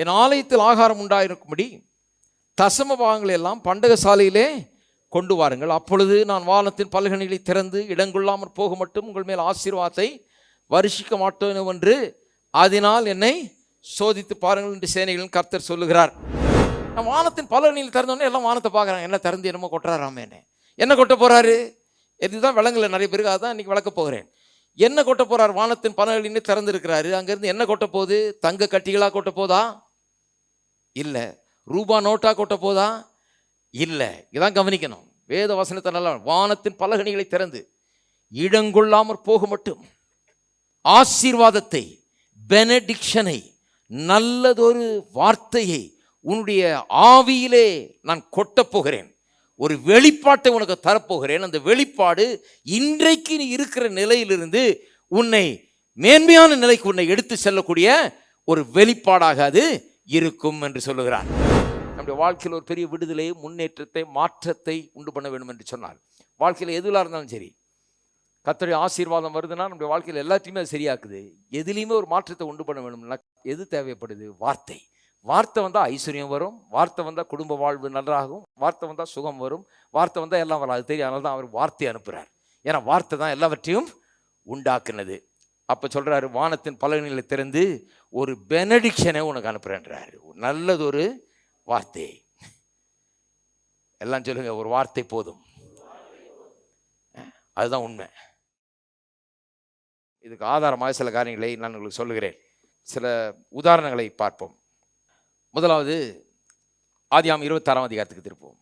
என் ஆலயத்தில் ஆகாரம் உண்டாயிருக்கும்படி தசம பாகங்களை எல்லாம் பண்டக சாலையிலே கொண்டு வாருங்கள். அப்பொழுது நான் வானத்தின் பல்கனிகளை திறந்து இடங்கொள்ளாமற் போக மட்டும் உங்கள் மேல் ஆசீர்வாதத்தை வருஷிக்க மாட்டேன் என்று அதனால் என்னை சோதித்து பாருங்கள் என்று சேனைகளின் கர்த்தர் சொல்லுகிறார். நான் வானத்தின் பலகணியில் திறந்தோடனே எல்லாம் வானத்தை பார்க்குறாங்க. என்ன திறந்து என்னமோ கொட்டுறாராமே என்ன. என்ன கொட்ட போகிறாரு இதுதான் விலங்குல நிறைய பேருக்கு அதான் இன்றைக்கி விளக்க போகிறேன். என்ன கொட்ட போகிறார் வானத்தின் பலகணின்னு திறந்துருக்கிறாரு. அங்கேருந்து என்ன கொட்ட போகுது? தங்க கட்டிகளாக கொட்ட போதா? இல்லை. ரூபா நோட்டா கொட்ட போதா? இல்லை. இதான் கவனிக்கணும். வேத வசனத்தை நல்லா வானத்தின் பலகணிகளை திறந்து இடங்கொள்ளாமற் போக மட்டும். ஆசீர்வாதத்தை பெனடிக்ஷனை நல்லதொரு வார்த்தையை உன்னுடைய ஆவியிலே நான் கொட்டப் போகிறேன். ஒரு வெளிப்பாட்டை உனக்கு தரப்போகிறேன். அந்த வெளிப்பாடு இன்றைக்கு நீ இருக்கிற நிலையிலிருந்து உன்னை மேன்மையான நிலைக்கு உன்னை எடுத்து செல்லக்கூடிய ஒரு வெளிப்பாடாக அது இருக்கும் என்று சொல்லுகிறார். நம்முடைய வாழ்க்கையில் ஒரு பெரிய விடுதலை முன்னேற்றத்தை மாற்றத்தை உண்டு பண்ண வேண்டும் என்று சொன்னார். வாழ்க்கையில் எதுவாக இருந்தாலும் சரி. கத்தருடைய ஆசீர்வாதம் வருதுன்னா நம்முடைய வாழ்க்கையில் எல்லாத்தையுமே அது சரியாக்குது. எதுலேயுமே ஒரு மாற்றத்தை உண்டு பண்ண வேணும்னா எது தேவைப்படுது? வார்த்தை. வார்த்தை வந்தால் ஐஸ்வர்யம் வரும். வார்த்தை வந்தால் குடும்ப வாழ்வு நன்றாகும். வார்த்தை வந்தால் சுகம் வரும். வார்த்தை வந்தால் எல்லாம் வரும். அது தெரியும். அதனால தான் அவர் வார்த்தை அனுப்புகிறார் ஏன்னா வார்த்தை தான் எல்லாவற்றையும் உண்டாக்குனது. அப்போ சொல்கிறாரு வானத்தின் பலனிலை திறந்து ஒரு பெனடிக்ஷனை உனக்கு அனுப்புகிறேன்றாரு நல்லதொரு வார்த்தை. எல்லாம் சொல்லுங்க ஒரு வார்த்தை போதும். அதுதான் உண்மை. இதுக்கு ஆதாரமாக சில காரியங்களை நான் உங்களுக்கு சொல்லுகிறேன். சில உதாரணங்களை பார்ப்போம். முதலாவது ஆதியாம் இருபத்தாறாம் அதிகாரத்துக்கு திருப்போம்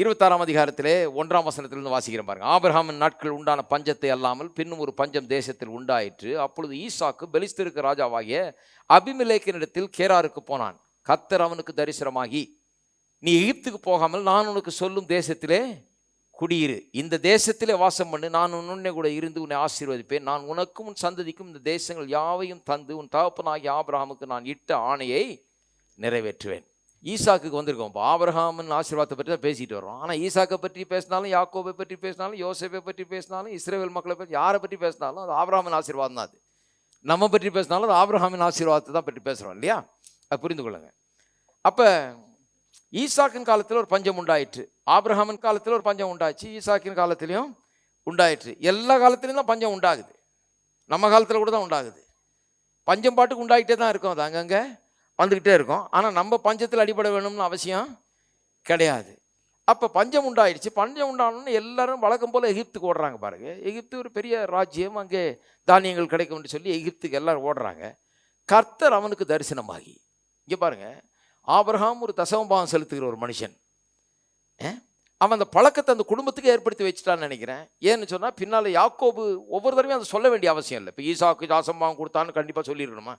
இருபத்தாறாம் அதிகாரத்திலே ஒன்றாம் வசனத்திலிருந்து வாசிக்கிறேன் பாருங்க. ஆபிரஹாமின் நாட்கள் உண்டான பஞ்சத்தை அல்லாமல் பின்னும் ஒரு பஞ்சம் தேசத்தில் உண்டாயிற்று. அப்பொழுது ஈசாக்கு பெலிஸ்திருக்கு ராஜாவாகிய அபிமிலேக்கினிடத்தில் கேராருக்கு போனான். கத்தர் அவனுக்கு தரிசனமாகி நீ எகிப்துக்கு போகாமல் நான் உனக்கு சொல்லும் தேசத்திலே குடியிரு. இந்த தேசத்திலே வாசம் பண்ணு. நான் உன்னுடனே கூட இருந்து உன்னை ஆசீர்வதிப்பேன். நான் உனக்கும் உன் சந்ததிக்கும் இந்த தேசங்கள் யாவையும் தந்து உன் தகப்பனாகிய ஆபிரஹாமுக்கு நான் இட்ட ஆணையை நிறைவேற்றுவேன். ஈசாக்குக்கு வந்திருக்கோம். இப்போ ஆபிரகாமன் ஆசீர்வாதத்தை பற்றி தான் பேசிட்டு வரோம் ஆனால் ஈசாக்கை பற்றி பேசினாலும் யாக்கோபை பற்றி பேசினாலும் யோசேப்பை பற்றி பேசினாலும் இஸ்ரேல் மக்களை பற்றி யாரை பற்றி பேசினாலும் அது ஆபிரகாமின் ஆசீர்வாதம் தான் அது. நம்ம பற்றி பேசினாலும் அது ஆபிரகாமின் ஆசீர்வாதத்தை தான் பற்றி பேசுகிறோம் இல்லையா? அது புரிந்து கொள்ளுங்க. அப்போ ஈசாக்கின் காலத்தில் ஒரு பஞ்சம் உண்டாயிற்று. ஆபிரகாமின் காலத்தில் ஒரு பஞ்சம் உண்டாச்சு ஈசாக்கின் காலத்திலையும் உண்டாயிற்று. எல்லா காலத்துலையும் தான் பஞ்சம் உண்டாகுது. நம்ம காலத்தில் கூட தான் உண்டாகுது. பஞ்சம் பாட்டுக்கு உண்டாகிட்டே தான் இருக்கும். அது அங்கங்கே வந்துக்கிட்டே இருக்கும். ஆனால் நம்ம பஞ்சத்தில் அடிபட வேணும்னு அவசியம் கிடையாது. அப்போ பஞ்சம் உண்டாயிடுச்சு. பஞ்சம் உண்டானோன்னு எல்லாரும் வழக்கம் போல் எகிப்துக்கு ஓடுறாங்க பாருங்கள் எகிப்து ஒரு பெரிய ராஜ்யம். அங்கே தானியங்கள் கிடைக்கும்னு சொல்லி எகிப்துக்கு எல்லாரும் ஓடுறாங்க. கர்த்தர் அவனுக்கு தரிசனமாகி. இங்கே பாருங்க. ஆபிரகாம் ஒரு தசவம்பாவம் செலுத்துகிற ஒரு மனுஷன். அவன் அந்த பழக்கத்தை அந்த குடும்பத்துக்கு ஏற்படுத்தி வச்சுட்டான்னு நினைக்கிறேன். ஏன்னு சொன்னால் பின்னால் யாக்கோபு ஒவ்வொரு தடவையும் அதை சொல்ல வேண்டிய அவசியம் இல்லை. இப்போ ஈசாக்கு தாசம்பாவம் கொடுத்தான்னு கண்டிப்பாக சொல்லிடணுமா?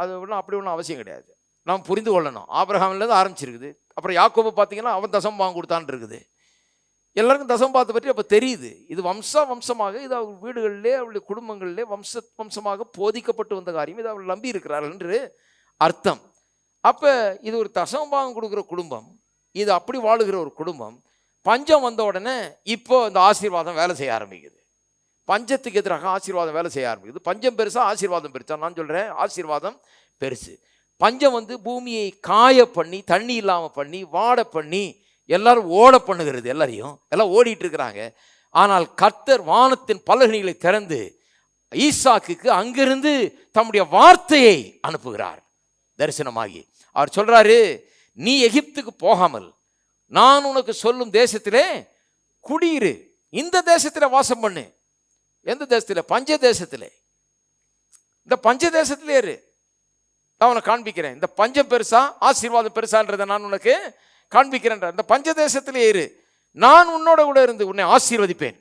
அது ஒன்றும் அப்படி ஒன்றும் அவசியம் கிடையாது. நாம் புரிந்து கொள்ளணும். ஆபிரகாம்லேருந்து ஆரம்பிச்சிருக்குது. அப்புறம் யாக்கோபு பார்த்தீங்கன்னா அவன் தசம்பாகம் கொடுத்தான்னு இருக்குது. எல்லாருக்கும் தசம் பார்த்த பற்றி அப்போ தெரியுது. இது வம்ச வம்சமாக இது அவர் வீடுகளிலே அவருடைய குடும்பங்களிலே வம்ச வம்சமாக போதிக்கப்பட்டு வந்த காரியம். இது அவர் நம்பி இருக்கிறார்கள் என்று அர்த்தம். அப்போ இது ஒரு தசம் தசம்பாகம் கொடுக்குற குடும்பம். இது அப்படி வாழுகிற ஒரு குடும்பம். பஞ்சம் வந்த உடனே இப்போ இந்த ஆசீர்வாதம் வேலை செய்ய ஆரம்பிக்குது. பஞ்சத்துக்கு எதிராக ஆசீர்வாதம் வேலை செய்ய ஆரம்பிக்குது. பஞ்சம் பெருசாக ஆசீர்வாதம் பெருசா. நான் சொல்கிறேன் ஆசீர்வாதம் பெருசு. பஞ்சம் வந்து பூமியை காய பண்ணி தண்ணி இல்லாமல் பண்ணி வாட பண்ணி எல்லாரும் ஓட பண்ணுகிறது எல்லாரையும். எல்லாம் ஓடிட்டு இருக்கிறாங்க. ஆனால் கர்த்தர் வானத்தின் பலகணிகளை திறந்து ஈசாக்குக்கு அங்கிருந்து தம்முடைய வார்த்தையை அனுப்புகிறார். தரிசனமாகி. அவர் சொல்றாரு நீ எகிப்துக்கு போகாமல் நான் உனக்கு சொல்லும் தேசத்திலே குடியிரு. இந்த தேசத்தில் வாசம் பண்ணு. எந்த தேசத்தில்? பஞ்ச தேசத்தில் இந்த பஞ்ச தேசத்திலே இரு. நான் உனக்கு காண்பிக்கிறேன். இந்த பஞ்சம் பெருசா ஆசீர்வாதம் பெருசான்றதை நான் உனக்கு காண்பிக்கிறேன்ற இந்த பஞ்ச தேசத்திலே இரு. நான் உன்னோட கூட இருந்து உன்னை ஆசீர்வதிப்பேன்.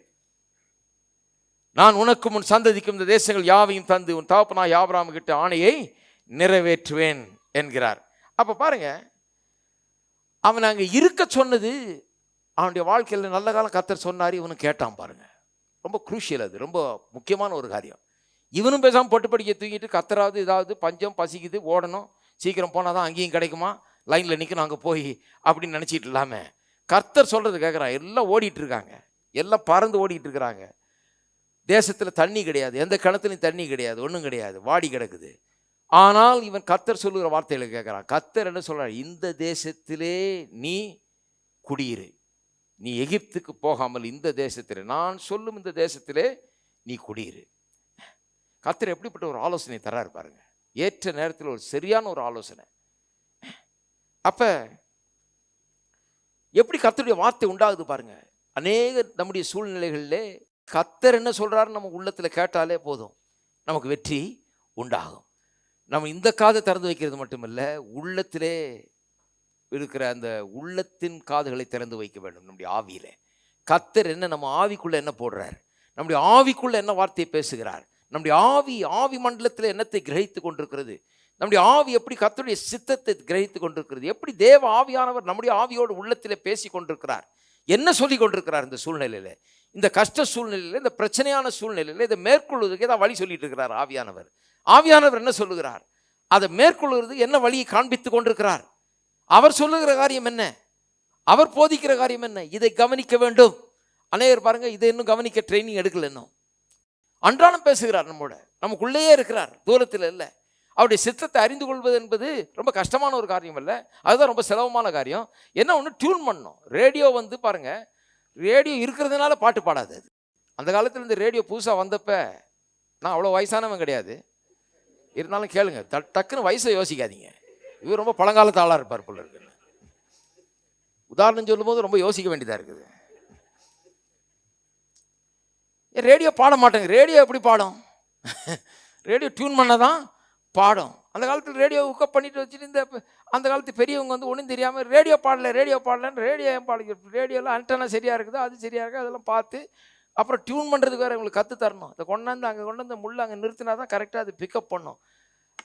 நான் உனக்கும் உன் சந்ததிக்கும் இந்த தேசங்கள் யாவையும் தந்து உன் தாப்பனா யாபராம கிட்ட ஆணையை நிறைவேற்றுவேன் என்கிறார். அப்போ பாருங்க அவன் அங்கே இருக்க சொன்னது அவனுடைய வாழ்க்கையில் நல்ல காலம் கத்தர் சொன்னார் இவனு கேட்டான் பாருங்க. ரொம்ப குரூஷியல் அது ரொம்ப முக்கியமான ஒரு காரியம். இவனும் பேசாமல் பொட்டு படிக்க தூக்கிட்டு கத்தராவது இதாவது பஞ்சம் பசிக்குது ஓடணும் சீக்கிரம் போனால் தான் அங்கேயும் கிடைக்குமா? லைனில் நிற்கணும் அங்கே போய் அப்படின்னு நினச்சிட்டு இல்லாமல் கர்த்தர் சொல்கிறது கேட்குறான் எல்லாம் ஓடிட்டு இருக்காங்க. எல்லாம் பறந்து ஓடிட்டு இருக்கிறாங்க. தேசத்தில் தண்ணி கிடையாது எந்த கிணத்துலையும் தண்ணி கிடையாது ஒன்றும் கிடையாது வாடி கிடக்குது. ஆனால் இவன் கத்தர் சொல்லுகிற வார்த்தைகளை கேட்குறான் கத்தர் என்ன சொல்றார்? இந்த தேசத்திலே நீ குடியிரு. நீ எகிப்துக்கு போகாமல் இந்த தேசத்தில் நான் சொல்லும் இந்த தேசத்திலே நீ குடியிரு. கத்தர் எப்படிப்பட்ட ஒரு ஆலோசனை தராரு பாருங்க. ஏற்ற நேரத்தில் ஒரு சரியான ஒரு ஆலோசனை. அப்போ எப்படி கத்தருடைய வார்த்தை உண்டாகுது பாருங்க. அநேக நம்முடைய சூழ்நிலைகளிலே கத்தர் என்ன சொல்கிறாரு நம்ம உள்ளத்தில் கேட்டாலே போதும். நமக்கு வெற்றி உண்டாகும். நம்ம இந்த காதை திறந்து வைக்கிறது மட்டுமல்ல உள்ளத்திலே இருக்கிற அந்த உள்ளத்தின் காதுகளை திறந்து வைக்க வேண்டும் நம்முடைய ஆவியில். கத்தர் என்ன நம்ம ஆவிக்குள்ளே என்ன போடுறார்? நம்முடைய ஆவிக்குள்ளே என்ன வார்த்தையை பேசுகிறார்? நம்முடைய ஆவி ஆவி மண்டலத்தில் என்னத்தை கிரகித்து கொண்டிருக்கிறது? நம்முடைய ஆவி எப்படி கத்தருடைய சித்தத்தை கிரகித்து கொண்டிருக்கிறது? எப்படி தேவ ஆவியானவர் நம்முடைய ஆவியோடு உள்ளத்தில் பேசி கொண்டிருக்கிறார்? என்ன சொல்லி கொண்டிருக்கிறார் இந்த சூழ்நிலையில்? இந்த கஷ்ட சூழ்நிலையில் இந்த பிரச்சனையான சூழ்நிலையில் இதை மேற்கொள்வதற்கு ஏதாவது வழி சொல்லிட்டு இருக்கிறார் ஆவியானவர். ஆவியானவர் என்ன சொல்லுகிறார்? அதை மேற்கொள்வதற்கு என்ன வழியை காண்பித்துக் கொண்டிருக்கிறார்? அவர் சொல்லுகிற காரியம் என்ன? அவர் போதிக்கிற காரியம் என்ன? இதை கவனிக்க வேண்டும். அநேகர் பாருங்க இதை இன்னும் கவனிக்க ட்ரைனிங் எடுக்கல இன்னும். அன்றாடம் பேசுகிறார் நம்மோட. நமக்குள்ளேயே இருக்கிறார். தூரத்தில் இல்லை. அவருடைய சித்தத்தை அறிந்து கொள்வது என்பது ரொம்ப கஷ்டமான ஒரு காரியம் இல்லை அதுதான் ரொம்ப செலவமான காரியம். என்ன ஒன்று டியூன் பண்ணணும். ரேடியோ வந்து பாருங்க ரேடியோ இருக்கிறதுனால பாட்டு பாடாது அது. அந்த காலத்தில் இந்த ரேடியோ புதுசாக வந்தப்ப நான் அவ்வளோ வயசானவன் கிடையாது. இருந்தாலும் கேளுங்க த டக்குன்னு வயசை யோசிக்காதீங்க. இவர் ரொம்ப பழங்காலத்து ஆளாக இருப்பார் போல இருக்கு. உதாரணம் சொல்லும்போது ரொம்ப யோசிக்க வேண்டியதாக இருக்குது. ஏன் ரேடியோ பாட மாட்டேங்க. ரேடியோ எப்படி பாடும்? ரேடியோ டியூன் பண்ண தான் பாடும். அந்த காலத்தில் ரேடியோ ஹுக்கப் பண்ணிட்டு வச்சுட்டு இந்த அந்த காலத்து பெரியவங்க வந்து ஒன்றும் தெரியாமல் ரேடியோ பாடல ரேடியோ பாடலன்னு ரேடியோ ஏன் பாடுங்க ரேடியோலாம் அன்டனா சரியாக இருக்குது அது சரியாக இருக்குது அதெல்லாம் பார்த்து அப்புறம் டியூன் பண்ணுறதுக்கு வேறு உங்களுக்கு கற்று தரணும். அதை கொண்டாந்து அங்கே கொண்டு வந்து அங்கே நிறுத்தினா தான் கரெக்டாக அது பிக்கப் பண்ணும்.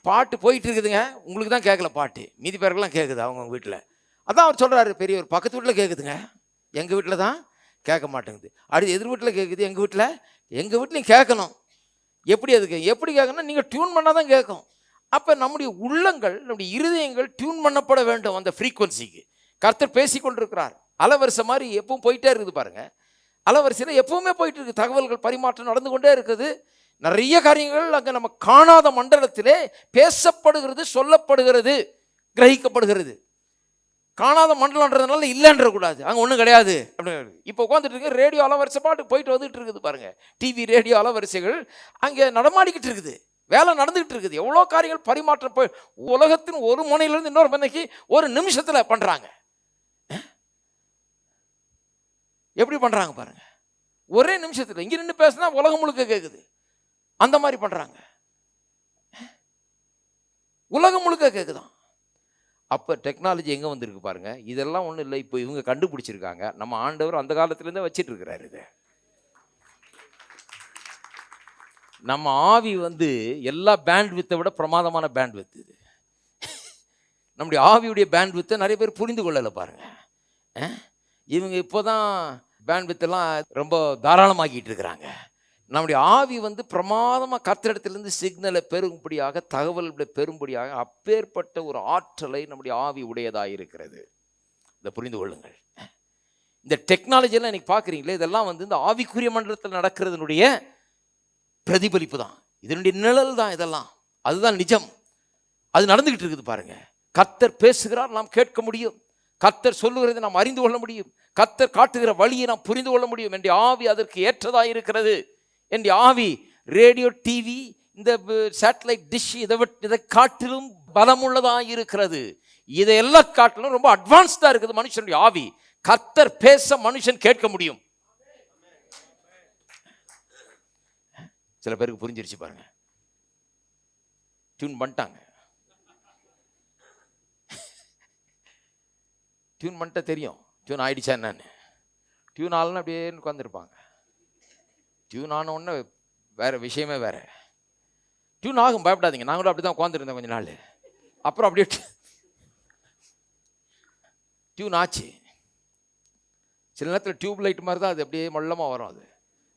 பாட்டு போயிட்டு இருக்குதுங்க உங்களுக்கு தான் கேட்கல பாட்டு. மீதி பேருக்கெல்லாம் கேட்குது அவங்க வீட்டில் அதான் அவர் சொல்கிறாரு பெரியவர் பக்கத்து வீட்டில் கேட்குதுங்க எங்கள் வீட்டில் தான் கேட்க மாட்டேங்குது. அடுத்து எதிர் வீட்டில் கேட்குது எங்கள் வீட்டில் எங்கள் வீட்லையும் கேட்கணும். எப்படி அதுக்கு எப்படி கேட்கணும் நீங்கள் டியூன் பண்ணால் தான் கேட்கும். அப்போ நம்முடைய உள்ளங்கள் நம்முடைய இருதயங்கள் டியூன் பண்ணப்பட வேண்டும் அந்த ஃப்ரீக்குவன்சிக்கு கர்த்தர் பேசிக்கொண்டிருக்கிறார் அலவரிசை மாதிரி எப்பவும் போயிட்டே இருக்குது பாருங்கள் அலவரிசையில் எப்பவுமே போயிட்டு இருக்குது தகவல்கள் பரிமாற்றம் நடந்து கொண்டே இருக்குது. நிறைய காரியங்கள் அங்கே நம்ம காணாத மண்டலத்திலே பேசப்படுகிறது சொல்லப்படுகிறது கிரகிக்கப்படுகிறது. காணாத மண்டலம்ன்றதுனால இல்லைன்ற கூடாது. அங்கே ஒன்றும் கிடையாது. அப்படின்னு இப்போ உட்காந்துட்டு இருக்கு ரேடியோ அலவரிசை பாட்டு போயிட்டு வந்துட்டு இருக்குது பாருங்க. டிவி ரேடியோ அலவரிசைகள் அங்கே நடமாடிக்கிட்டு இருக்குது. வேலை நடந்துகிட்டு இருக்குது. எவ்வளோ காரியங்கள் பரிமாற்றம் போய் உலகத்தின் ஒரு முனையிலேருந்து இன்னொரு முனைக்கு ஒரு நிமிஷத்தில் பண்ணுறாங்க எப்படி பண்ணுறாங்க பாருங்க. ஒரே நிமிஷத்தில் இங்கே நின்று பேசினா உலகம் முழுக்க கேட்குது அந்த மாதிரி பண்ணுறாங்க உலகம் முழுக்க கேட்குதான் அப்போ டெக்னாலஜி எங்கே வந்திருக்கு பாருங்கள் இதெல்லாம் ஒன்றும் இல்லை. இப்போ இவங்க கண்டுபிடிச்சிருக்காங்க. நம்ம ஆண்டவர் அந்த காலத்துலேருந்தே வச்சிட்டு இருக்கிறாரு நம்ம ஆவி வந்து எல்லா பேண்ட்வித்தை விட பிரமாதமான பேண்ட்வித் இது. நம்முடைய ஆவியுடைய பேண்ட் வித்தை நிறைய பேர் புரிந்து கொள்ளலை பாருங்கள் இவங்க இப்போதான் பேண்ட் வித்தெல்லாம் ரொம்ப தாராளமாக்கிட்டு இருக்கிறாங்க. நம்முடைய ஆவி வந்து பிரமாதமாக கத்திரிடத்திலிருந்து சிக்னலை பெறும்படியாக தகவல்களை பெறும்படியாக அப்பேற்பட்ட ஒரு ஆற்றலை நம்முடைய ஆவி உடையதாக இருக்கிறது. இதை புரிந்து கொள்ளுங்கள். இந்த டெக்னாலஜியெல்லாம் இன்னைக்கு பார்க்குறீங்களே இதெல்லாம் வந்து இந்த ஆவிக்குரிய மண்டலத்தில் நடக்கிறதுனுடைய பிரதிபலிப்பு தான். இதனுடைய நிழல் தான் இதெல்லாம். அதுதான் நிஜம். அது நடந்துக்கிட்டு இருக்குது பாருங்க. கத்தர் பேசுகிறார் நாம் கேட்க முடியும். கத்தர் சொல்லுகிறதை நாம் அறிந்து கொள்ள முடியும். கத்தர் காட்டுகிற வழியை நாம் புரிந்து கொள்ள முடியும். என்ற ஆவி அதற்கு ஏற்றதாக இருக்கிறது. என்ற ஆவி ரேடியோ டிவி இந்த சேட்டலைட் டிஷ் இதை விட் இதை காட்டிலும் பலமுள்ளதாக இருக்கிறது. இதை எல்லா காட்டிலும் ரொம்ப அட்வான்ஸ்டாக இருக்குது மனுஷனுடைய ஆவி. கத்தர் பேச மனுஷன் கேட்க முடியும். சில பேருக்கு புரிஞ்சிருச்சு பாருங்க. டியூன் பண்ணிட்டாங்க. டியூன் பண்ணிட்ட தெரியும். டியூன் ஆயிடுச்சா என்னன்னு. டியூன் ஆளுன்னு அப்படியே உட்காந்துருப்பாங்க டியூன் ஆன உடனே வேறு விஷயமே வேறு. டியூன் ஆகும் பயப்படாதீங்க. நான் கூட அப்படி தான் உட்காந்துருந்தேன் கொஞ்ச நாள். அப்புறம் அப்படியே டியூன் ஆச்சு சில நேரத்தில் டியூப் லைட் மாதிரி தான் அது அப்படியே மொல்லமாக வரும் அது.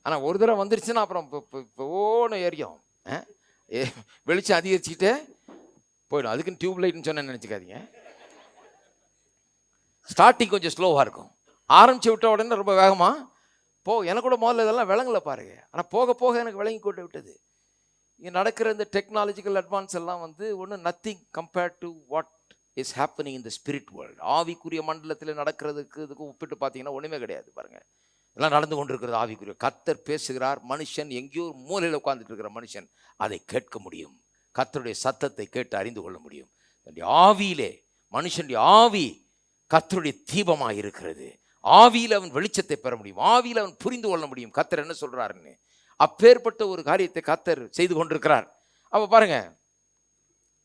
ஆனால் ஒரு தடவை வந்துருச்சுன்னா அப்புறம் இப்போ இப்போ இப்போ ஓன்னு ஆ? ஏ வெளிச்சம் அதிகரிச்சுக்கிட்டே போயிடும். அதுக்குன்னு டியூப் லைட்னு சொன்ன நினச்சிக்காதீங்க. ஸ்டார்டிங் கொஞ்சம் ஸ்லோவாக இருக்கும். ஆரம்பித்து விட்ட உடனே ரொம்ப வேகமாக போ எனக்கு கூட முதல்ல இதெல்லாம் விளங்கலை பாருங்க. ஆனால் போக போக எனக்கு விளங்கி கொண்டு விட்டது. இங்கே நடக்கிற இந்த டெக்னாலஜிக்கல் அட்வான்ஸ் எல்லாம் வந்து ஒன்றும் nothing compared to what is happening in the spirit world ஆவிக்குரிய மண்டலத்தில் நடக்கிறதுக்கு இதுக்கு ஒப்பிட்டு பார்த்தீங்கன்னா ஒன்றுமே கிடையாது பாருங்கள் எல்லாம் நடந்து கொண்டிருக்கிறது ஆவிக்குரிய. கத்தர் பேசுகிறார் மனுஷன் எங்கேயோ ஒரு மூலையில் உட்காந்துட்டு இருக்கிற மனுஷன் அதை கேட்க முடியும். கத்தருடைய சத்தத்தை கேட்டு அறிந்து கொள்ள முடியும். ஆவியிலே மனுஷனுடைய ஆவி கத்தருடைய தீபமாக இருக்கிறது ஆவியில் அவன் வெளிச்சத்தை பெற முடியும். ஆவியில் அவன் புரிந்து கொள்ள முடியும். கத்தர் என்ன சொல்கிறாருன்னு அப்பேற்பட்ட ஒரு காரியத்தை கத்தர் செய்து கொண்டிருக்கிறார். அப்ப பாருங்க.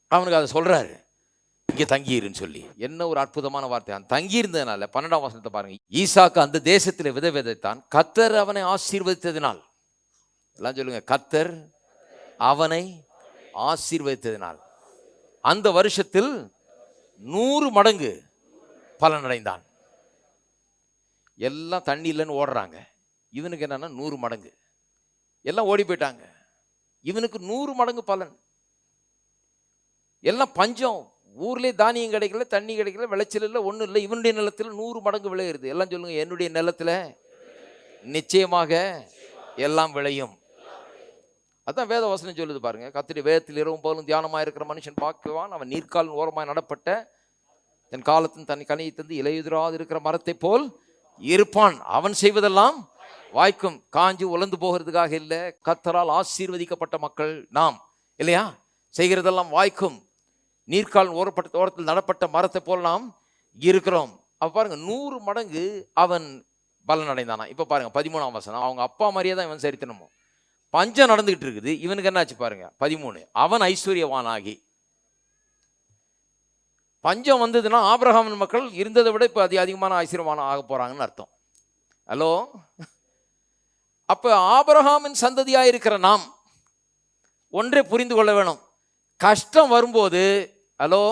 அவனுக்கு அதை சொல்கிறாரு இங்கே தங்கியிருன்னு சொல்லி. என்ன ஒரு அற்புதமான வார்த்தை. அவன் தங்கியிருந்ததுனால பன்னெண்டாம் வசனத்தை பாருங்க. ஈசாக்கு அந்த தேசத்தில் வித விதைத்தான். கத்தர் அவனை ஆசீர்வதித்ததினால். எல்லாம் சொல்லுங்க. கத்தர் அவனை ஆசீர்வதித்ததினால். அந்த வருஷத்தில் நூறு மடங்கு பலனடைந்தான். எல்லாம் தண்ணி இல்லைன்னு ஓடுறாங்க. இவனுக்கு என்னென்னா நூறு மடங்கு. எல்லாம் ஓடி போயிட்டாங்க. இவனுக்கு நூறு மடங்கு பலன். எல்லாம் பஞ்சம். ஊர்லேயே தானியம் கிடைக்கல தண்ணி கிடைக்கல விளைச்சல் இல்லை ஒன்றும் இல்லை. இவனுடைய நிலத்தில் நூறு மடங்கு விளையிறது. எல்லாம் சொல்லுங்க என்னுடைய நிலத்தில் நிச்சயமாக எல்லாம் விளையும். அதான் வேத வசனம் சொல்லுது பாருங்க. கத்திரி வேதத்தில் இரவும் போலும் தியானமாக இருக்கிற மனுஷன் பார்க்குவான். அவன் நீர்க்கால் ஓரமாக நடப்பட்ட தன் காலத்தின் தன் கனியை தந்து இலையுதிராது இருக்கிற மரத்தை போல் இருப்பான். அவன் செய்வதெல்லாம் வாய்க்கும் காஞ்சி உலர்ந்து போகிறதுக்காக இல்லை. கத்தரால் ஆசீர்வதிக்கப்பட்ட மக்கள் நாம். இல்லையா? செய்கிறதெல்லாம் வாய்க்கும் நீர்க்கால் ஓரப்பட்ட ஓரத்தில் நடப்பட்ட மரத்தை போல் நாம் இருக்கிறோம். அப்போ பாருங்கள் நூறு மடங்கு அவன் பலன் அடைந்தானா இப்போ பாருங்கள் பதிமூணாம் வசனம். அவங்க அப்பா மாதிரியே தான் இவன் சரித்தனமோ பஞ்சம் நடந்துக்கிட்டு இருக்குது. இவனுக்கு என்னாச்சு பாருங்க பதிமூணு. அவன் ஐஸ்வர்யவானாகி. பஞ்சம் வந்ததுன்னா ஆபிரகாமின் மக்கள் இருந்ததை விட இப்போ அதிக அதிகமான ஆசீர்வாதம் ஆக போகிறாங்கன்னு அர்த்தம். ஹலோ? அப்போ ஆபிரகாமின் சந்ததியாக இருக்கிற நாம் ஒன்றை புரிந்து கொள்ள வேணும். கஷ்டம் வரும்போது ஹலோ?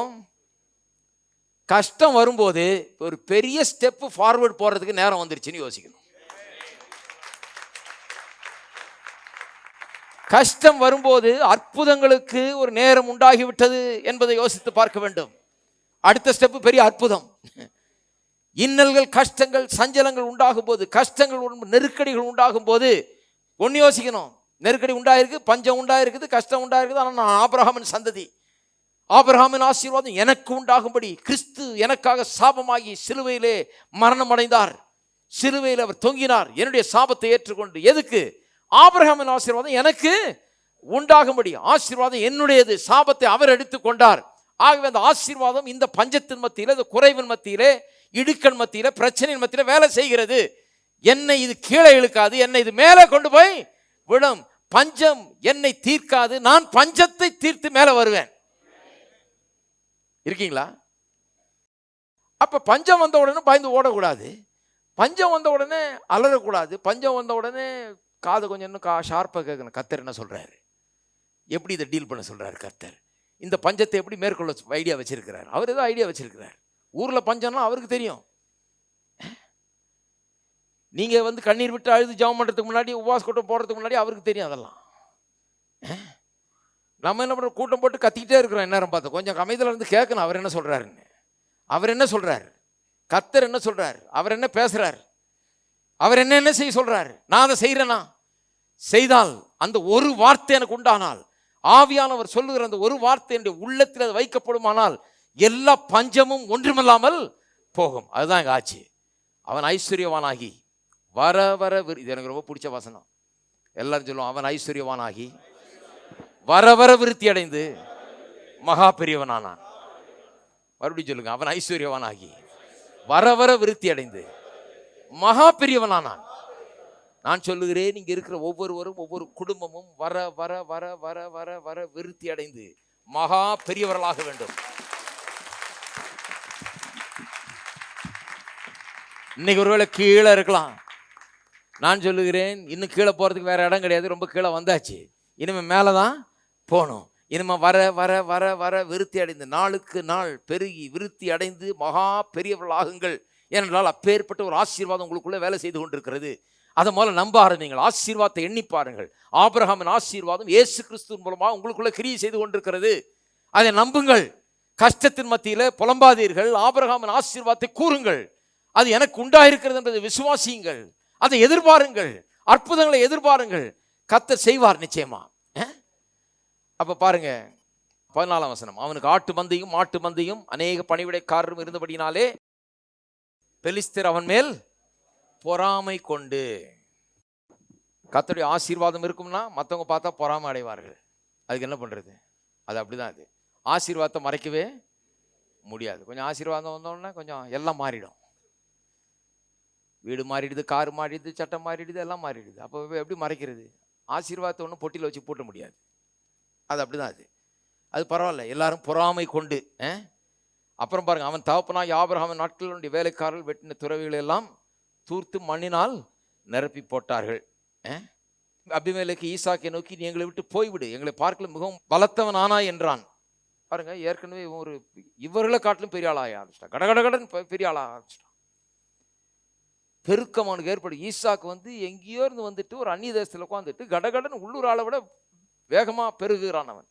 கஷ்டம் வரும்போது ஒரு பெரிய ஸ்டெப்பு ஃபார்வர்ட் போகிறதுக்கு நேரம் வந்துருச்சுன்னு யோசிக்கணும். கஷ்டம் வரும்போது அற்புதங்களுக்கு ஒரு நேரம் உண்டாகிவிட்டது என்பதை யோசித்து பார்க்க வேண்டும். அடுத்த ஸ்டெப்பு பெரிய அற்புதம். இன்னல்கள் கஷ்டங்கள் சஞ்சலங்கள் உண்டாகும் போது கஷ்டங்கள் நெருக்கடிகள் உண்டாகும் போது ஒன்று யோசிக்கணும். நெருக்கடி உண்டாயிருக்கு பஞ்சம் உண்டாயிருக்குது கஷ்டம் உண்டாயிருக்குது ஆனால் நான் ஆபிரஹாமின் சந்ததி. ஆபிரஹாமின் ஆசீர்வாதம் எனக்கு உண்டாகும்படி கிறிஸ்து எனக்காக சாபமாகி சிலுவையிலே மரணம் அடைந்தார் சிலுவையில் அவர் தொங்கினார். என்னுடைய சாபத்தை ஏற்றுக்கொண்டு எதுக்கு? ஆபிரகாமின் ஆசீர்வாதம் எனக்கு உண்டாகும்படி. ஆசீர்வாதம் என்னுடையது. சாபத்தை அவர் எடுத்துக் கொண்டார் ஆகவே அந்த ஆசீர்வாதம் இந்த பஞ்சத்தின் மத்தியில் இந்த குறைவின் மத்தியிலே இடுக்கன் மத்தியில் பிரச்சனையின் மத்தியில் வேலை செய்கிறது. என்னை இது கீழே இழுக்காது என்னை இது மேலே கொண்டு போய் விடும். பஞ்சம் என்னை தீர்க்காது நான் பஞ்சத்தை தீர்த்து மேலே வருவேன். இருக்கீங்களா? அப்போ பஞ்சம் வந்த உடனே பயந்து ஓடக்கூடாது. பஞ்சம் வந்த உடனே அலறக்கூடாது. பஞ்சம் வந்த உடனே காது கொஞ்சம் இன்னும் கா ஷார்ப்பாக கேட்கணும். கத்தர் என்ன சொல்கிறாரு எப்படி இதை டீல் பண்ண சொல்கிறாரு கத்தர் இந்த பஞ்சத்தை எப்படி மேற்கொள்ள ஐடியா வச்சுருக்கிறார்? அவர் ஏதோ ஐடியா வச்சுருக்கிறார். ஊரில் பஞ்சம்னா அவருக்கு தெரியும். நீங்கள் வந்து கண்ணீர் விட்டு அழுது ஜெபம் பண்ணுறதுக்கு முன்னாடி உபவாஸ் கூட்டம் போடுறதுக்கு முன்னாடி அவருக்கு தெரியும் அதெல்லாம். நம்ம என்ன பண்ணுறோம் கூட்டம் போட்டு கத்திக்கிட்டே இருக்கிறோம் நேரம் பார்த்து. கொஞ்சம் அமைதியில் இருந்து கேட்கணும். அவர் என்ன சொல்கிறாருன்னு அவர் என்ன சொல்கிறார் கத்தர் என்ன சொல்கிறார் அவர் என்ன பேசுகிறார் அவர் என்ன என்ன செய்ய சொல்கிறார் நான் அதை செய்கிறேனா செய்தால் அந்த ஒரு வார்த்தை எனக்கு உண்டானால் ஆவியானவர் சொல்லுகிற அந்த ஒரு வார்த்தை என்னுடைய உள்ளத்தில் அது வைக்கப்படுமானால் எல்லா பஞ்சமும் ஒன்றுமில்லாமல் போகும். அதுதான் எங்கள் ஆச்சு. அவன் ஐஸ்வர்யவானாகி. வர வர விரு- இது எனக்கு ரொம்ப பிடிச்ச வசனம். எல்லாரும் சொல்லுவோம் அவன் ஐஸ்வர்யவானாகி. வர வர விருத்தி அடைந்து மகா பெரியவனானான். மறுபடியும் சொல்லுங்க அவன் ஐஸ்வர்யவானாகி. வர வர விருத்தி அடைந்து மகா பெரியவனானான். நான் சொல்லுகிறேன் இங்கே இருக்கிற ஒவ்வொருவரும் ஒவ்வொரு குடும்பமும் வர வர வர வர வர வர விருத்தி அடைந்து மகா பெரியவர்களாக வேண்டும். இன்னைக்கு ஒருவேளை கீழே இருக்கலாம். நான் சொல்லுகிறேன் இன்னும் கீழே போகிறதுக்கு வேறு இடம் கிடையாது ரொம்ப கீழே வந்தாச்சு. இனிமேல் மேலே தான் போகணும். இனிமேல் வர வர வர வர விருத்தி அடைந்து நாளுக்கு நாள் பெருகி விருத்தி அடைந்து மகா பெரியவர்களாகுங்கள். ஏனென்றால் அப்பேற்பட்ட ஒரு ஆசீர்வாதம் உங்களுக்குள்ளே வேலை செய்து கொண்டிருக்கிறது. அதை முதல்ல நம்ப ஆரம்பிங்கள் ஆசீர்வாதத்தை எண்ணி பாருங்கள். ஆபிரகாமின் ஆசீர்வாதம் இயேசு கிறிஸ்துவின் மூலமாக உங்களுக்குள்ள கிரியை செய்து கொண்டிருக்கிறது. அதை நம்புங்கள். கஷ்டத்தின் மத்தியில் புலம்பாதீர்கள். ஆபிரகாமின் ஆசீர்வாதத்தை கூறுங்கள். அது எனக்கு உண்டாயிருக்கிறது என்பதை விசுவாசியுங்கள். அதை எதிர்பாருங்கள். அற்புதங்களை எதிர்பாருங்கள். கத்த செய்வார் நிச்சயமா. அப்போ பாருங்க பதினாலாம் வசனம். அவனுக்கு ஆட்டு மந்தையும் மாட்டு மந்தையும் அநேக பணிவிடைக்காரரும் இருந்தபடினாலே பெலிஸ்தர் அவன் மேல் பொறாமை கொண்டு. கத்தருடைய ஆசீர்வாதம் இருக்கும்னா மற்றவங்க பார்த்தா பொறாமை அடைவார்கள். அதுக்கு என்ன பண்ணுறது அது அப்படிதான் அது. ஆசீர்வாதத்தை மறைக்கவே முடியாது. கொஞ்சம் ஆசீர்வாதம் வந்தோடனே கொஞ்சம் எல்லாம் மாறிடும். வீடு மாறிடுது கார் மாறிடுது சட்டம் மாறிடுது எல்லாம் மாறிடுது. அப்போ எப்படி மறைக்கிறது? ஆசீர்வாதத்தை ஒன்றும் பொட்டியில் வச்சு பூட்ட முடியாது. அது அப்படிதான் அது. அது பரவாயில்ல. எல்லாரும் பொறாமை கொண்டு அப்புறம் பாருங்கள் அவன் தகப்பனா அவன் நாட்களுடைய வேலைக்காரர்கள் வெட்டின துறவிகள் எல்லாம் தூர்த்து மண்ணினால் நிரப்பி போட்டார்கள் அபிமேலுக்கு ஈசாக்கை நோக்கி நீ எங்களை விட்டு போய்விடு. எங்களை பார்க்கல மிகவும் பலத்தவன் ஆனா என்றான். பாருங்க ஏற்கனவே இவன் ஒரு இவர்களை காட்டிலும் பெரிய ஆளாக ஆரம்பிச்சிட்டான். கடகடகடன் பெரிய ஆளாக ஆரம்பிச்சிட்டான். பெருக்கமானுக்கு ஏற்படும். ஈசாக்கு வந்து எங்கேயோ இருந்து வந்துட்டு ஒரு அந்நிய தேசத்தில் உட்காந்துட்டு கடகடன் உள்ளூர் ஆளை விட வேகமாக பெருகுகிறான் அவன்.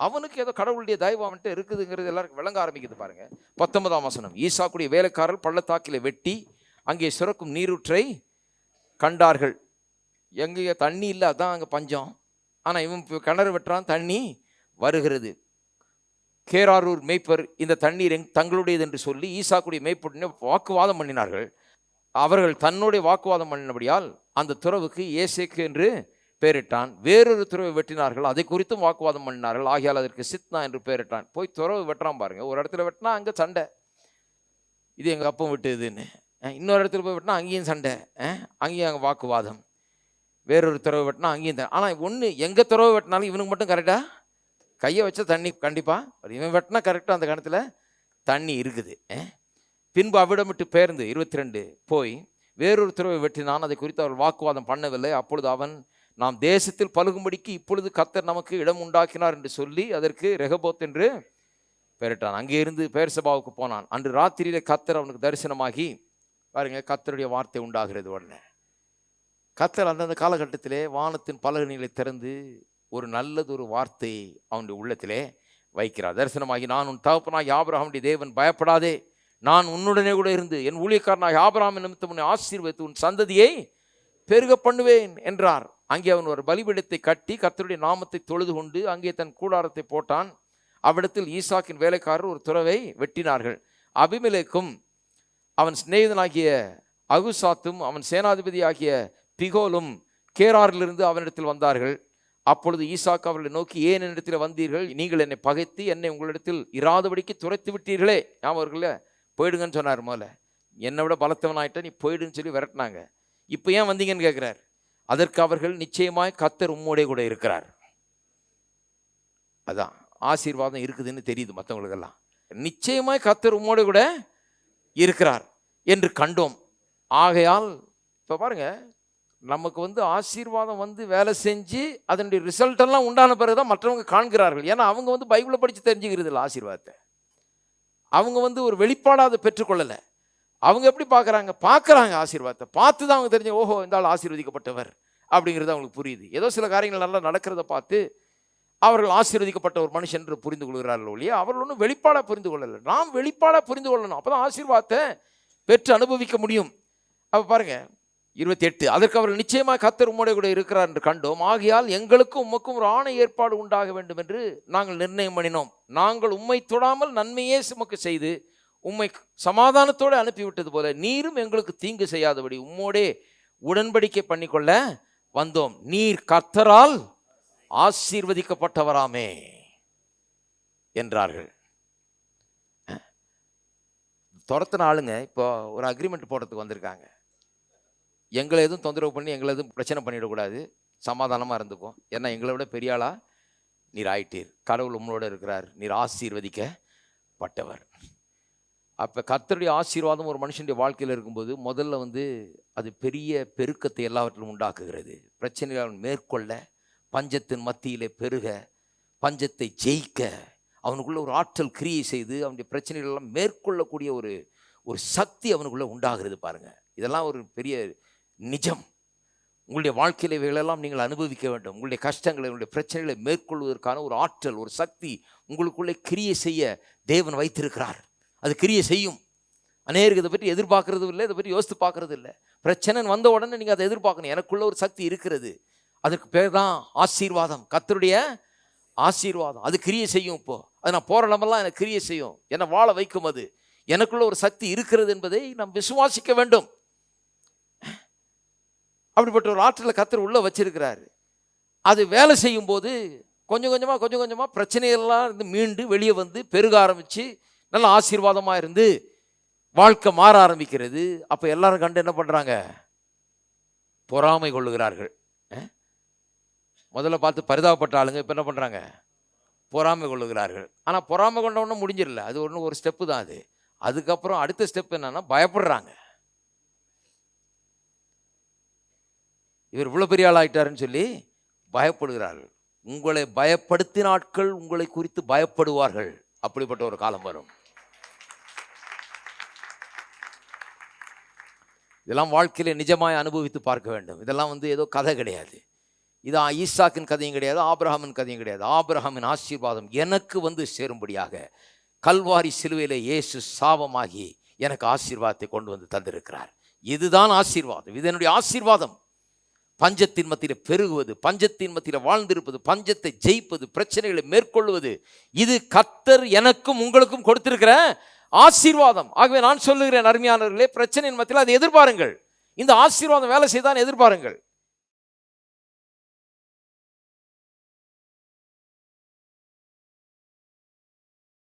அவனுக்கு ஏதோ கடவுளுடைய தயவு அவன்ட்டு இருக்குதுங்கிறது எல்லாருக்கும் விளங்க ஆரம்பிக்குது பாருங்க. பத்தொன்பதாம் வசனம். ஈசாக்குடைய வேலைக்காரர் பள்ளத்தாக்கில் வெட்டி அங்கே சுரக்கும் நீரூற்றை கண்டார்கள். எங்கேயோ தண்ணி இல்லை அதான் அங்கே பஞ்சம். ஆனால் இவன் இப்போ கிணறு வெட்டுறான் தண்ணி வருகிறது. கேராரூர் மேய்ப்பர் இந்த தண்ணீர் எங் தங்களுடையது என்று சொல்லி ஈசாக்குடைய மேய்ப்புடனே வாக்குவாதம் பண்ணினார்கள். அவர்கள் தன்னுடைய வாக்குவாதம் பண்ணினபடியால் அந்த துறவுக்கு ஏசேக்கு என்று பெயரிட்டான். வேறொரு துறவை வெட்டினார்கள் அதை குறித்தும் வாக்குவாதம் பண்ணினார்கள். ஆகியால் அதற்கு சித்னா என்று பெயரிட்டான். போய் துறவு வெட்டுறான் பாருங்கள் ஒரு இடத்துல வெட்டினா அங்கே சண்டை. இது எங்கள் அப்பம் விட்டுதுன்னு. இன்னொரு இடத்துல போய் வெட்டினா அங்கேயும் சண்டை. அங்கேயும் அங்கே வாக்குவாதம். வேறொரு துறவு வெட்டினா அங்கேயும் தான் ஆனால் ஒன்று எங்கே துறவு வெட்டினாலும் இவனுக்கு மட்டும் கரெக்டாக கையை வச்சா தண்ணி கண்டிப்பாக இவன் வெட்டினா கரெக்டாக அந்த கணத்தில் தண்ணி இருக்குது. பின்பு அவ்விடம் விட்டு பேர்ந்து இருபத்தி ரெண்டு போய் வேறொரு துறவை வெட்டினான். அதை குறித்து அவள் வாக்குவாதம் பண்ணவில்லை. அப்பொழுது அவன் நாம் தேசத்தில் பழுகும்படிக்கு இப்பொழுது கத்தர் நமக்கு இடம் உண்டாக்கினார் என்று சொல்லி அதற்கு ரெகபோத் என்று பெயரிட்டான். அங்கே இருந்து பேர்சபாவுக்கு போனான். அன்று ராத்திரியிலே கத்தர் அவனுக்கு தரிசனமாகி பாருங்க கத்தருடைய வார்த்தை உண்டாகிறது உடனே. கத்தர் அந்தந்த காலகட்டத்திலே வானத்தின் பலகணிகளை திறந்து ஒரு நல்லதொரு வார்த்தை அவனுடைய உள்ளத்திலே வைக்கிறார். தரிசனமாகி நான் உன் தகப்பனாய் ஆபிரகாமுடைய தேவன் பயப்படாதே. நான் உன்னுடனே கூட இருந்து என் ஊழியக்காரனாய் ஆபிரகாம் நிமித்தம் உன்னை ஆசீர்வதித்து உன் சந்ததியை பெருக பண்ணுவேன் என்றார். அங்கே அவன் ஒரு பலிபீடத்தை கட்டி கத்தருடைய நாமத்தை தொழுது கொண்டு அங்கே தன் கூடாரத்தை போட்டான். அவ்விடத்தில் ஈசாக்கின் வேலைக்காரர் ஒரு துறவை வெட்டினார்கள். அபிமலேக்கும் அவன் சிநேகிதனாகிய அகுசாத்தும் அவன் சேனாதிபதியாகிய பிகோலும் கேராரிலிருந்து அவனிடத்தில் வந்தார்கள். அப்பொழுது ஈசாக்கு அவர்களை நோக்கி ஏன் என்னிடத்தில் வந்தீர்கள்? நீங்கள் என்னை பகைத்து என்னை உங்களிடத்தில் இராதபடிக்கு துரைத்து விட்டீர்களே. ஞாபகம் இருக்குல்ல போயிடுங்கன்னு சொன்னார் முதல்ல. என்னை விட பலத்தவனாயிட்ட நீ போயிடுன்னு சொல்லி விரட்டினாங்க. இப்போ ஏன் வந்தீங்கன்னு கேட்குறார். அதற்கு அவர்கள் நிச்சயமாய் கத்தர் உம்மோடே கூட இருக்கிறார். அதான் ஆசீர்வாதம் இருக்குதுன்னு தெரியுது மற்றவங்களுக்கெல்லாம் நிச்சயமாய் கத்தர் உம்மோட கூட இருக்கிறார் என்று கண்டோம். ஆகையால் இப்போ பாருங்க நமக்கு வந்து ஆசீர்வாதம் வந்து வேலை செஞ்சு அதனுடைய ரிசல்ட்டெல்லாம் உண்டான பிறகு தான் மற்றவங்க காண்கிறார்கள். ஏன்னா அவங்க வந்து பைபிளை படித்து தெரிஞ்சுக்கிறது இல்லை ஆசீர்வாதத்தை. அவங்க வந்து ஒரு வெளிப்பாடாக அதை பெற்றுக்கொள்ளலை. அவங்க எப்படி பார்க்குறாங்க பார்க்குறாங்க ஆசீர்வாதத்தை. பார்த்து தான் அவங்க தெரிஞ்ச ஓஹோ இந்த ஆள் ஆசீர்வதிக்கப்பட்டவர் அப்படிங்கிறது அவங்களுக்கு புரியுது. ஏதோ சில காரியங்கள் நல்லா நடக்கிறத பார்த்து அவர்கள் ஆசீர்வதிக்கப்பட்ட ஒரு மனுஷன் என்று புரிந்து கொள்கிறார்கள் ஒழிய அவர்கள் ஒன்றும் வெளிப்பாடாக புரிந்து கொள்ளலை. நாம் வெளிப்பாடாக புரிந்து கொள்ளணும். அப்போ தான் ஆசீர்வாதத்தை பெற்று அனுபவிக்க முடியும். அப்போ பாருங்க இருபத்தி எட்டு அதற்கு அவர்கள் நிச்சயமாக கத்தர் உம்மோட கூட இருக்கிறார் என்று கண்டோம். ஆகையால் எங்களுக்கும் உமக்கும் ஒரு ஆணை ஏற்பாடு உண்டாக வேண்டும் என்று நாங்கள் நிர்ணயம் பண்ணினோம். நாங்கள் உம்மை தொடாமல் நன்மையே சுமக்கு செய்து உம்மை சமாதானத்தோடு அனுப்பிவிட்டது போல நீரும் எங்களுக்கு தீங்கு செய்யாதபடி உம்மோடே உடன்படிக்கை பண்ணிக்கொள்ள வந்தோம். நீர் கத்தரால் ஆசீர்வதிக்கப்பட்டவராமே என்றார்கள். துரத்தின ஆளுங்க இப்போ ஒரு அக்ரிமெண்ட் போடுறதுக்கு வந்திருக்காங்க. எங்களை எதுவும் தொந்தரவு பண்ணி எங்களை எதுவும் பிரச்சனை பண்ணிடக்கூடாது. சமாதானமாக இருந்துக்கும் ஏன்னா எங்களை விட பெரிய ஆளாக நீர் ஆயிட்டீர். கடவுள் உங்களோட இருக்கிறார். நீர் ஆசீர்வதிக்கப்பட்டவர். அப்போ கர்த்தருடைய ஆசீர்வாதம் ஒரு மனுஷனுடைய வாழ்க்கையில் இருக்கும்போது முதல்ல வந்து அது பெரிய பெருக்கத்தை எல்லாவற்றிலும் உண்டாக்குகிறது. பிரச்சனைகளை அவன் மேற்கொள்ள பஞ்சத்தின் மத்தியிலே பெருக பஞ்சத்தை ஜெயிக்க அவனுக்குள்ள ஒரு ஆற்றல் கிரியை செய்து அவனுடைய பிரச்சனைகள் எல்லாம் மேற்கொள்ளக்கூடிய ஒரு ஒரு சக்தி அவனுக்குள்ளே உண்டாகிறது பாருங்கள் இதெல்லாம் ஒரு பெரிய நிஜம். உங்களுடைய வாழ்க்கையில இவைகளெல்லாம் நீங்கள் அனுபவிக்க வேண்டும். உங்களுடைய கஷ்டங்களை உங்களுடைய பிரச்சனைகளை மேற்கொள்வதற்கான ஒரு ஆற்றல் ஒரு சக்தி உங்களுக்குள்ளே கிரியை செய்ய தேவன் வைத்திருக்கிறார். அது கிரியை செய்யும். அநேருக்கு இதை பற்றி எதிர்பார்க்கறதும் இல்லை இதை பற்றி யோசித்து பார்க்கறது இல்லை. பிரச்சனை வந்த உடனே நீங்கள் அதை எதிர்பார்க்கணும். எனக்குள்ள ஒரு சக்தி இருக்கிறது. அதற்கு பேர் தான் ஆசீர்வாதம். கத்தருடைய ஆசீர்வாதம். அது கிரியை செய்யும் இப்போ. அது நான் போகிற இடமெல்லாம் எனக்கு கிரியை செய்யும். என்னை வாழ வைக்கும் அது. எனக்குள்ள ஒரு சக்தி இருக்கிறது என்பதை நாம் விசுவாசிக்க வேண்டும். அப்படிப்பட்ட ஒரு ஆற்றலை கத்தர் உள்ள வச்சிருக்கிறாரு. அது வேலை செய்யும் போது கொஞ்சம் கொஞ்சமாக கொஞ்சம் கொஞ்சமாக பிரச்சனைகள்லாம் இருந்து மீண்டு வெளியே வந்து பெருக ஆரம்பித்து நல்ல ஆசீர்வாதமாக இருந்து வாழ்க்கை மாற ஆரம்பிக்கிறது. அப்போ எல்லாரும் கண்டு என்ன பண்ணுறாங்க பொறாமை கொள்ளுகிறார்கள். முதல்ல பார்த்து பரிதாபப்பட்ட ஆளுங்க இப்போ என்ன பண்ணுறாங்க பொறாமை கொள்ளுகிறார்கள். ஆனால் பொறாமை கொண்டவொன்னும் முடிஞ்சிடல. அது ஒன்று ஒரு ஸ்டெப்பு தான் அது. அதுக்கப்புறம் அடுத்த ஸ்டெப் என்னன்னா பயப்படுறாங்க. இவர் இவ்வளோ பெரிய ஆளாகிட்டாருன்னு ஆயிட்டாருன்னு சொல்லி பயப்படுகிறார்கள். உங்களை பயப்படுத்தின ஆட்கள் உங்களை குறித்து பயப்படுவார்கள். அப்படிப்பட்ட ஒரு காலம் வரும். இதெல்லாம் வாழ்க்கையில் நிஜமாய் அனுபவித்து பார்க்க வேண்டும். இதெல்லாம் வந்து ஏதோ கதை கிடையாது. இது ஈசாக்கின் கதையும் கிடையாது ஆப்ரஹாமின் கதையும் கிடையாது. ஆப்ரஹாமின் ஆசீர்வாதம் எனக்கு வந்து சேரும்படியாக கல்வாரி சிலுவையில் இயேசு சாபமாகி எனக்கு ஆசீர்வாதத்தை கொண்டு வந்து தந்திருக்கிறார். இதுதான் ஆசீர்வாதம். இது என்னுடைய ஆசீர்வாதம். பஞ்சத்தின் மத்தியில் பெருகுவது பஞ்சத்தின் மத்தியில் வாழ்ந்திருப்பது பஞ்சத்தை ஜெயிப்பது பிரச்சனைகளை மேற்கொள்வது இது கத்தர் எனக்கும் உங்களுக்கும் கொடுத்திருக்கிற ஆசீர்வாதம். ஆகவே நான் சொல்லுகிறேன் அருமையானவர்களே பிரச்சனையின் மத்தியில் அதை எதிர்பாருங்கள். இந்த ஆசீர்வாதம் வேலை செய்தான் எதிர்பாருங்கள்.